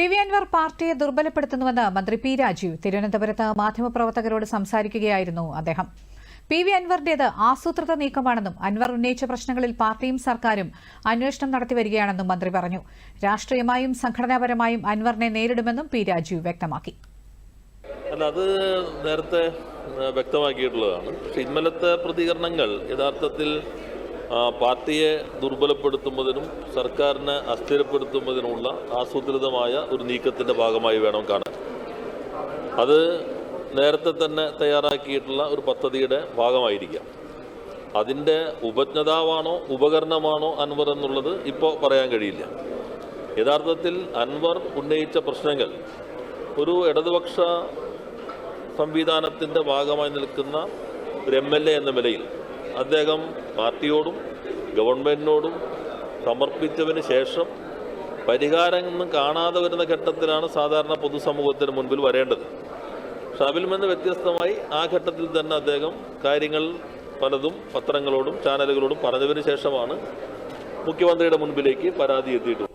P V Anwar പാർട്ടിയെ ദുർബലപ്പെടുത്തുന്നുവെന്ന് മന്ത്രി P Rajeev തിരുവനന്തപുരത്ത് മാധ്യമപ്രവർത്തകരോട് സംസാരിക്കുകയായിരുന്നു അദ്ദേഹം. പി വി അൻവറിന്റേത് ആസൂത്രിത നീക്കമാണെന്നും അൻവർ ഉന്നയിച്ച പ്രശ്നങ്ങളിൽ പാർട്ടിയും സർക്കാരും അന്വേഷണം നടത്തിവരികയാണെന്നും മന്ത്രി പറഞ്ഞു. രാഷ്ട്രീയമായും സംഘടനാപരമായും അൻവറിനെ നേരിടുമെന്നും പി രാജീവ് വ്യക്തമാക്കി. അല്ല അത് നേരത്തെ വ്യക്തമാക്കിയിട്ടുള്ളതാണ്. ഇന്നലത്തെ പ്രതികരണങ്ങൾ യഥാർത്ഥത്തിൽ പാർട്ടിയെ ദുർബലപ്പെടുത്തുന്നതിനും സർക്കാരിനെ അസ്ഥിരപ്പെടുത്തുന്നതിനുമുള്ള ആസൂത്രിതമായ ഒരു നീക്കത്തിന്റെ ഭാഗമായി വേണം കാണാൻ. അത് നേരത്തെ തന്നെ തയ്യാറാക്കിയിട്ടുള്ള ഒരു പദ്ധതിയുടെ ഭാഗമായിരിക്കാം. അതിന്റെ ഉപജ്ഞതാവാണോ ഉപകരണമാണോ അൻവർ എന്നുള്ളത് ഇപ്പോൾ പറയാൻ കഴിയില്ല. യഥാർത്ഥത്തിൽ അൻവർ ഉന്നയിച്ച പ്രശ്നങ്ങൾ ഒരു ഇടതുപക്ഷ സംവിധാനത്തിന്റെ ഭാഗമായി നിൽക്കുന്ന ഒരു എം എൽ എ എന്ന നിലയിൽ അദ്ദേഹം പാർട്ടിയോടും ഗവൺമെന്റിനോടും സമർപ്പിച്ചതിന് ശേഷം പരിഹാരമൊന്നും കാണാതെ വരുന്ന ഘട്ടത്തിലാണ് സാധാരണ പൊതുസമൂഹത്തിന് മുൻപിൽ വരേണ്ടത്. പക്ഷെ അതിൽ നിന്ന് വ്യത്യസ്തമായി ആ ഘട്ടത്തിൽ തന്നെ അദ്ദേഹം കാര്യങ്ങൾ പലതും പത്രങ്ങളോടും ചാനലുകളോടും പറഞ്ഞതിന് ശേഷമാണ് മുഖ്യമന്ത്രിയുടെ മുൻപിലേക്ക് പരാതി എത്തിയിട്ടുള്ളത്.